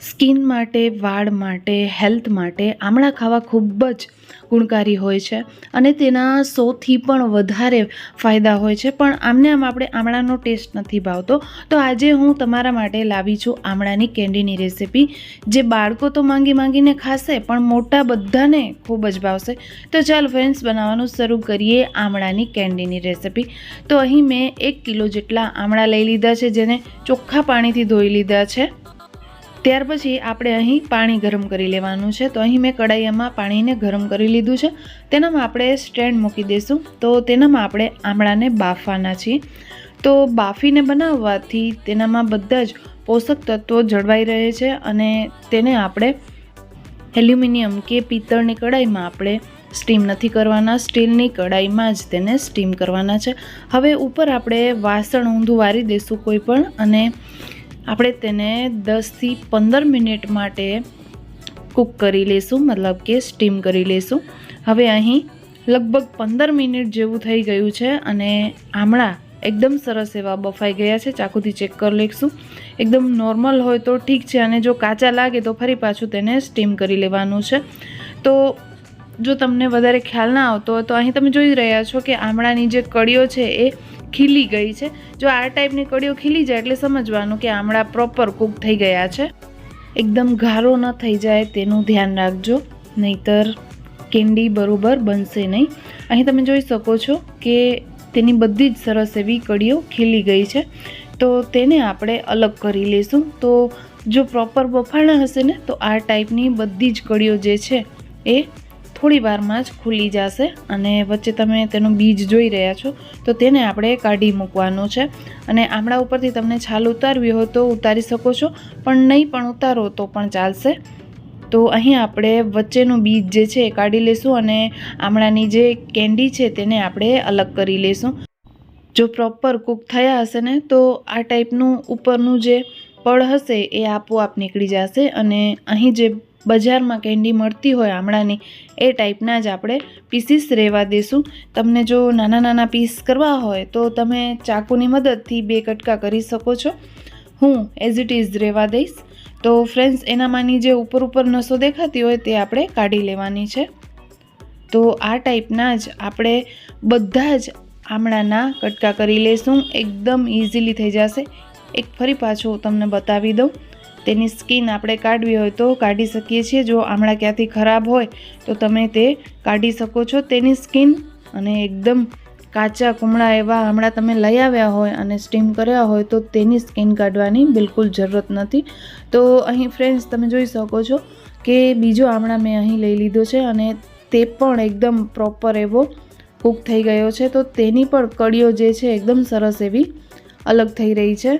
Skin માટે, વાળ માટે, હેલ્થ માટે આમળા ખાવા ખૂબ જ ગુણકારી હોય છે અને તેના સોથી પણ વધારે ફાયદા હોય છે. પણ આમને આમ આપણે આમળાનો ટેસ્ટ નથી ભાવતો. તો આજે હું તમારા માટે લાવી છું આમળાની કેન્ડીની રેસિપી. જે બાળકો તો માંગી માંગીને ખાશે, પણ મોટા બધાને ખૂબ જ ભાવશે. તો ચાલ ફ્રેન્ડ્સ, બનાવવાનું શરૂ કરીએ આમળાની કેન્ડીની રેસિપી. તો અહીં મેં એક કિલો જેટલા આમળા લઈ લીધા છે, જેને ચોખ્ખા પાણીથી ધોઈ લીધા છે. ત્યાર પછી આપણે અહીં પાણી ગરમ કરી લેવાનું છે. તો અહીં મેં કડાઈમાં પાણીને ગરમ કરી લીધું છે. તેનામાં આપણે સ્ટેન્ડ મૂકી દઈશું. તો તેનામાં આપણે આમળાને બાફવાના છીએ. તો બાફીને બનાવવાથી તેનામાં બધા જ પોષક તત્વો જળવાઈ રહે છે અને તેને આપણે એલ્યુમિનિયમ કે પિત્તળની કડાઈમાં આપણે સ્ટીમ નથી કરવાના. સ્ટીલની કડાઈમાં જ તેને સ્ટીમ કરવાના છે. હવે ઉપર આપણે વાસણ ઊંધું વારી દઈશું કોઈ પણ અને આપણે તેને દસથી પંદર મિનિટ માટે કૂક કરી લઈશું મતલબ કે સ્ટીમ કરી લઈશું હવે અહીં લગભગ પંદર મિનિટ જેવું થઈ ગયું છે અને આમળા એકદમ સરસ એવા બફાઈ ગયા છે. ચાકુથી ચેક કરી લઈશું એકદમ નોર્મલ હોય તો ઠીક છે અને જો કાચા લાગે તો ફરી પાછું તેને સ્ટીમ કરી લેવાનું છે. તો જો તમને વધારે ખ્યાલ ના આવતો હોય તો અહીં તમે જોઈ રહ્યા છો કે આમળાની જે કળીઓ છે એ ખીલી ગઈ છે. જો આ ટાઈપની કળીઓ ખીલી જાય એટલે સમજવાનું કે આમળા પ્રોપર કૂક થઈ ગયા છે. એકદમ ગારો ન થઈ જાય તેનું ધ્યાન રાખજો. નહીતર કેન્ડી બરોબર બનશે નહીં. અહીં તમે જોઈ શકો છો કે તેની બધી જ સરસ એવી કળીઓ ખીલી ગઈ છે. તો તેને આપણે અલગ કરી લઈશું. તો જો પ્રોપર બફાણા હશે ને, તો આ ટાઈપની બધી જ કળીઓ જે છે એ થોડી વારમાં જ ખુલી જશે અને વચ્ચે તમે તેનું બીજ જોઈ રહ્યા છો, તો તેને આપણે કાઢી મૂકવાનું છે. અને આમળા ઉપરથી તમને છાલ ઉતારવી હોય તો ઉતારી શકો છો, પણ નહીં પણ ઉતારો તો પણ ચાલશે. તો અહીં આપણે વચ્ચેનું બીજ જે છે એ કાઢી લઈશું અને આમળાની જે કેન્ડી છે તેને આપણે અલગ કરી લઈશું જો પ્રોપર કૂક થયા હશે ને, તો આ ટાઈપનું ઉપરનું જે પડ હશે એ આપોઆપ નીકળી જશે અને અહીં જે બજારમાં કેન્ડી મળતી હોય આમળાની, એ ટાઈપના જ આપણે પીસીસ રહેવા દઈશું તમને જો નાના નાના પીસ કરવા હોય તો તમે ચાકુની મદદથી બે કટકા કરી શકો છો. હું એઝ ઇટ ઇઝ રહેવા દઈશ. તો ફ્રેન્ડ્સ એનામાંની જે ઉપર ઉપર નસો દેખાતી હોય તે આપણે કાઢી લેવાની છે. તો આ ટાઈપના જ આપણે બધા જ આમળાના કટકા કરી લઈશું એકદમ ઇઝીલી થઈ જશે. એક ફરી પાછું તમને બતાવી દઉં. તેની સ્કિન આપણે કાઢવી હોય તો કાઢી શકીએ છીએ. જો આમળા ક્યાંથી ખરાબ હોય તો તમે તે કાઢી શકો છો. તેની સ્કિન અને એકદમ કાચા, કુમળા એવા આમળા તમે લઈ આવ્યા હોય અને સ્ટીમ કર્યા હોય તો તેની સ્કિન કાઢવાની બિલકુલ જરૂરત નથી. તો અહીં ફ્રેન્ડ્સ, તમે જોઈ શકો છો કે બીજો આમળા મેં અહીં લઈ લીધો છે અને તે પણ એકદમ પ્રોપર એવો કૂક થઈ ગયો છે. તો તેની પણ કડીઓ જે છે, એકદમ સરસ એવી અલગ થઈ રહી છે.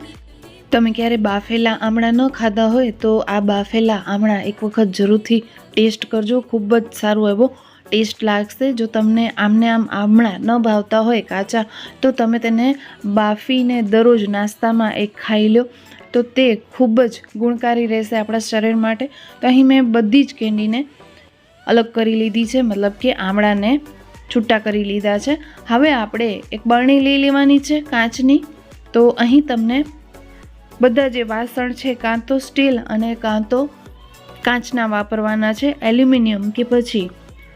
તમે ક્યારે બાફેલા આમળા ન ખાધા હોય તો આ બાફેલા આમળા એક વખત જરૂરથી ટેસ્ટ કરજો. ખૂબ જ સારો એવો ટેસ્ટ લાગશે. જો તમને આમને આમ આમળા ન ભાવતા હોય કાચા, તો તમે તેને બાફીને દરરોજ નાસ્તામાં એક ખાઈ લો. તો તે ખૂબ જ ગુણકારી રહેશે આપણા શરીર માટે. તો અહીં મેં બધી જ કેન્ડીને અલગ કરી લીધી છે. મતલબ કે આમળાને છૂટા કરી લીધા છે. હવે આપણે એક બરણી લઈ લેવાની છે કાચની. તો અહીં તમને બધા જે વાસણ છે, કાં તો સ્ટીલ અને કાં તો કાચના વાપરવાના છે, એલ્યુમિનિયમ કે પછી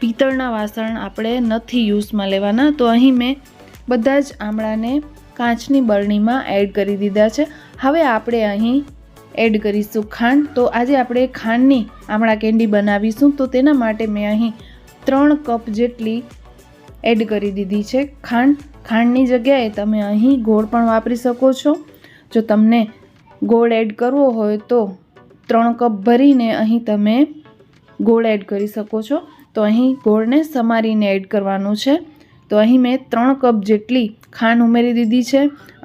પિત્તળના વાસણ આપણે નથી યુઝમાં લેવાના. તો અહીં મેં બધા જ આમળાને કાચની બરણીમાં એડ કરી દીધા છે. હવે આપણે અહીં એડ કરીશું ખાંડ. તો આજે આપણે ખાંડની આમળા કેન્ડી બનાવીશું. તો તેના માટે મેં અહીં ત્રણ કપ જેટલી એડ કરી દીધી છે ખાંડ. ખાંડની જગ્યાએ તમે અહીં ગોળ પણ વાપરી શકો છો. જો તમને ગોળ એડ કરવો હોય તો ત્રણ કપ ભરીને અહીં તમે ગોળ એડ કરી શકો છો. તો અહીં ગોળને સમારીને એડ કરવાનું છે. તો અહીં મેં ત્રણ કપ જેટલી ખાંડ ઉમેરી દીધી છે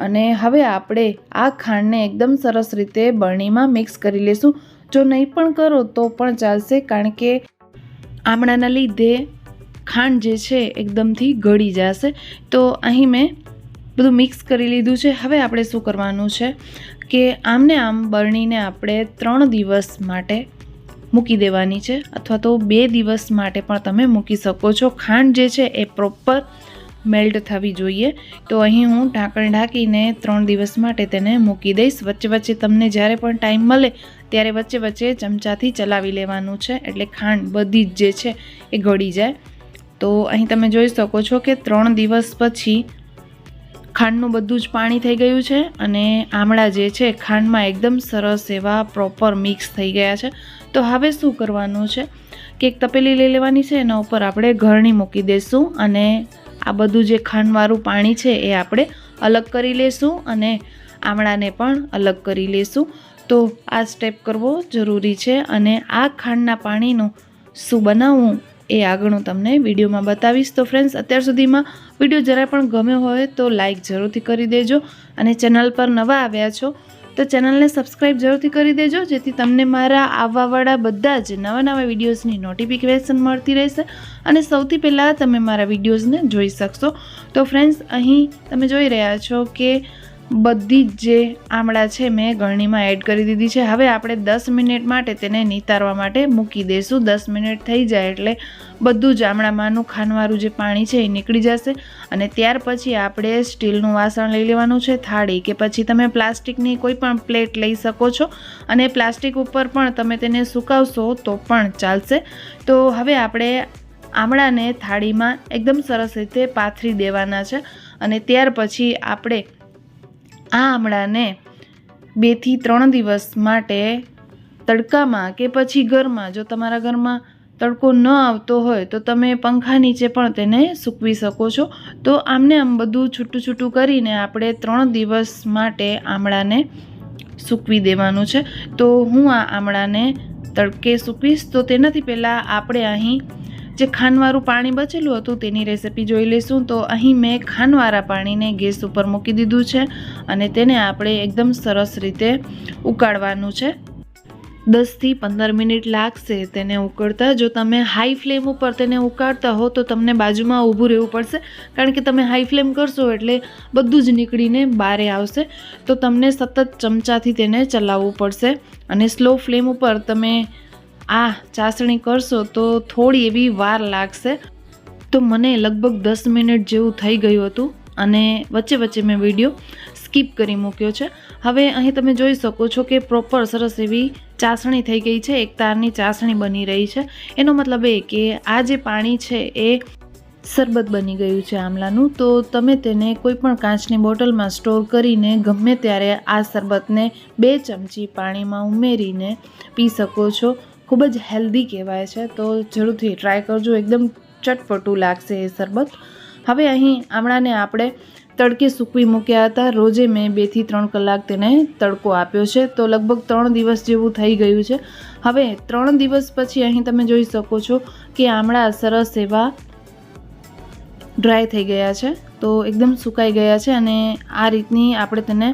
અને હવે આપણે આ ખાંડને એકદમ સરસ રીતે બરણીમાં મિક્સ કરી લઈશું જો નહીં પણ કરો તો પણ ચાલશે, કારણ કે આમળાના લીધે ખાંડ જે છે એકદમથી ગળી જશે. તો અહીં મેં બધું મિક્સ કરી લીધું છે. હવે આપણે શું કરવાનું છે કે આમને આમ બરણીને આપણે ત્રણ દિવસ માટે મૂકી દેવાની છે અથવા તો બે દિવસ માટે પણ તમે મૂકી શકો છો. ખાંડ જે છે એ પ્રોપર મેલ્ટ થવી જોઈએ. તો અહીં હું ઢાંકણ ઢાંકીને ત્રણ દિવસ માટે તેને મૂકી દઈશ. વચ્ચે વચ્ચે તમને જ્યારે પણ ટાઈમ મળે ત્યારે વચ્ચે વચ્ચે ચમચાથી ચલાવી લેવાનું છે. એટલે ખાંડ બધી જ જે છે એ ગળી જાય. તો અહીં તમે જોઈ શકો છો કે ત્રણ દિવસ પછી ખાંડનું બધું જ પાણી થઈ ગયું છે અને આમળા જે છે, ખાંડમાં એકદમ સરસ એવા પ્રોપર મિક્સ થઈ ગયા છે. તો હવે શું કરવાનું છે? કે એક તપેલી લઈ લેવાની છે, એના ઉપર આપણે ઘરણી મૂકી દઈશું અને આ બધું જે ખાંડવાળું પાણી છે એ આપણે અલગ કરી લેશું અને આમળાને પણ અલગ કરી લેશું. તો આ સ્ટેપ કરવો જરૂરી છે અને આ ખાંડના પાણીનું શું બનાવવું એ આગળ હું તમને વિડીયોમાં બતાવીશ. તો ફ્રેન્ડ્સ અત્યાર સુધીમાં વીડિયો જરા પણ ગમ્યો હોય તો લાઇક જરૂરથી કરી દેજો અને ચેનલ પર નવા આવ્યા છો તો ચેનલને સબસ્ક્રાઈબ જરૂરથી કરી દેજો, જેથી તમને મારા આવવાવાળા બધા જ નવા નવા વિડીયોઝની નોટિફિકેશન મળતી રહેશે અને સૌથી પહેલાં તમે મારા વિડીયોઝને જોઈ શકશો. તો ફ્રેન્ડ્સ અહીં તમે જોઈ રહ્યા છો કે બધી જ જે આમળા છે મેં ગળણીમાં એડ કરી દીધી છે. હવે આપણે દસ મિનિટ માટે તેને નિતારવા માટે મૂકી દઈશું. દસ મિનિટ થઈ જાય એટલે બધું જ આમળામાંનું ખાનવાળું જે પાણી છે એ નીકળી જશે. અને ત્યાર પછી આપણે સ્ટીલનું વાસણ લઈ લેવાનું છે, થાળી કે પછી તમે પ્લાસ્ટિકની કોઈ પણ પ્લેટ લઈ શકો છો. અને પ્લાસ્ટિક ઉપર પણ તમે તેને સુકાવશો તો પણ ચાલશે. તો હવે આપણે આમળાને થાળીમાં એકદમ સરસ રીતે પાથરી દેવાના છે. અને ત્યાર પછી આપણે આ આમળાને બેથી ત્રણ દિવસ માટે તડકામાં કે પછી ઘરમાં, જો તમારા ઘરમાં તડકો ન આવતો હોય, તો તમે પંખા નીચે પણ તેને સૂકવી શકો છો. તો આમને આમ બધું છૂટું છૂટું કરીને આપણે ત્રણ દિવસ માટે આમળાને સૂકવી દેવાનું છે. તો હું આ આમળાને તડકે સૂકવીશ. તો તેનાથી પહેલાં આપણે અહીં જે ખાંડવાળું પાણી બચેલું હતું તેની રેસિપી જોઈ લઈશું. તો અહીં મેં ખાંડવાળા પાણીને ગેસ ઉપર મૂકી દીધું છે અને તેને આપણે એકદમ સરસ રીતે ઉકાળવાનું છે. દસથી પંદર મિનિટ લાગશે તેને ઉકળતા. જો તમે હાઈ ફ્લેમ ઉપર તેને ઉકાળતા હો તો તમને બાજુમાં ઊભું રહેવું પડશે, કારણ કે તમે હાઈ ફ્લેમ કરશો એટલે બધું જ નીકળીને બારે આવશે. તો તમને સતત ચમચાથી તેને ચલાવવું પડશે અને સ્લો ફ્લેમ ઉપર તમે આ ચાસણી કરશો તો થોડી એવી વાર લાગશે. તો મને લગભગ દસ મિનિટ જેવું થઈ ગયું હતું અને વચ્ચે વચ્ચે મેં વીડિયો સ્કીપ કરી મૂક્યો છે. હવે અહીં તમે જોઈ શકો છો કે પ્રોપર સરસ એવી ચાસણી થઈ ગઈ છે. એક તારની ચાસણી બની રહી છે. એનો મતલબ એ કે આ જે પાણી છે એ શરબત બની ગયું છે આમલાનું. તો તમે તેને કોઈપણ કાચની બોટલમાં સ્ટોર કરીને ગમે ત્યારે આ શરબતને બે ચમચી પાણીમાં ઉમેરીને પી શકો છો. ખૂબ જ હેલ્ધી કહેવાય છે. તો જરૂરથી ટ્રાય કરજો. એકદમ ચટપટું લાગશે એ શરબત. હવે અહીં આમળાને આપણે તડકે સૂકવી મૂક્યા હતા. રોજે મેં બેથી ત્રણ કલાક તેને તડકો આપ્યો છે. તો લગભગ ત્રણ દિવસ જેવું થઈ ગયું છે. હવે ત્રણ દિવસ પછી અહીં તમે જોઈ શકો છો કે આમળા સરસ એવા ડ્રાય થઈ ગયા છે. તો એકદમ સુકાઈ ગયા છે અને આ રીતની આપણે તેને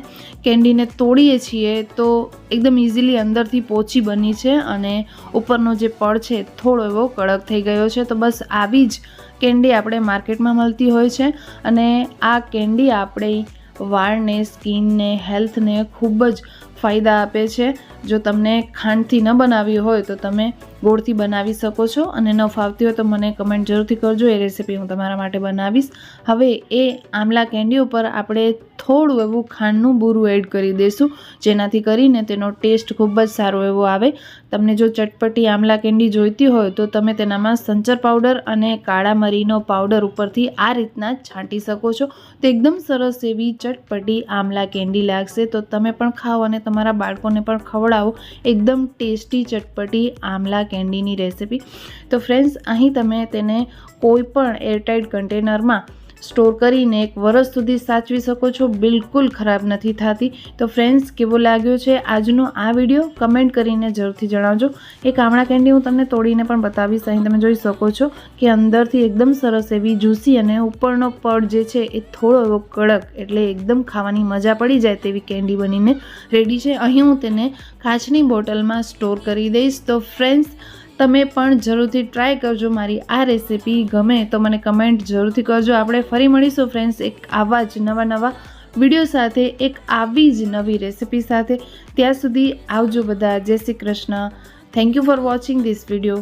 કેન્ડીને તોડીએ છીએ તો એકદમ ઇઝીલી અંદરથી પોચી બની છે અને ઉપરનો જે પડ છે થોડો એવો કડક થઈ ગયો છે. તો બસ આવી જ કેન્ડી આપણે માર્કેટમાં મળતી હોય છે અને આ કેન્ડી આપણે વાળને, સ્કિનને, હેલ્થને ખૂબ જ ફાયદા આપે છે. જો તમને ખાંડથી ન બનાવી હોય તો તમે ગોળથી બનાવી શકો છો અને ન ફાવતી હોય તો મને કમેન્ટ જરૂરથી કરજો, એ રેસીપી હું તમારા માટે બનાવીશ. હવે એ આમલા કેન્ડી ઉપર આપણે થોડું એવું ખાંડનું બૂરું એડ કરી દઈશું, જેનાથી કરીને તેનો ટેસ્ટ ખૂબ જ સારો એવો આવે. તમને જો ચટપટી આમલા કેન્ડી જોઈતી હોય તો તમે તેનામાં સંચર પાવડર અને કાળા મરીનો પાવડર ઉપરથી આ રીતના છાંટી શકો છો. તો એકદમ સરસ એવી ચટપટી આમલા કેન્ડી લાગશે, તો તમે પણ ખાઓ અને તમારા બાળકોને પણ ખવડાવો. એકદમ ટેસ્ટી ચટપટી આમલા કેન્ડીની રેસિપી. તો ફ્રેન્ડ્સ અહીં તમે તેને કોઈ પણ એરટાઇટ કન્ટેનરમાં સ્ટોર કરીને એક વર્ષ સુધી સાચવી શકો છો, બિલકુલ ખરાબ નથી થતી. તો ફ્રેન્ડ્સ કેવો લાગ્યો છે આજનો આ વીડિયો કમેન્ટ કરીને જરૂરથી જણાવજો. એ આમળા કેન્ડી હું તમને તોડીને પણ બતાવીશ. અહીં તમે જોઈ શકો છો કે અંદરથી એકદમ સરસ એવી જ્યુસી અને ઉપરનો પડ જે છે એ થોડો એવો કડક એટલે એકદમ ખાવાની મજા પડી જાય તેવી કેન્ડી બનીને રેડી છે. અહીં હું તેને કાચની બોટલમાં સ્ટોર કરી દઈશ. તો ફ્રેન્ડ્સ તમે પણ જરૂરથી ટ્રાય કરજો મારી આ રેસિપી ગમે તો મને કમેન્ટ જરૂરથી કરજો. આપણે ફરી મળીશું ફ્રેન્ડ્સ એક આવા જ નવા નવા વીડિયો સાથે, એક આવી જ નવી રેસિપી સાથે. ત્યાં સુધી આવજો બધા. જય Shri Krishna. Thank you for watching this video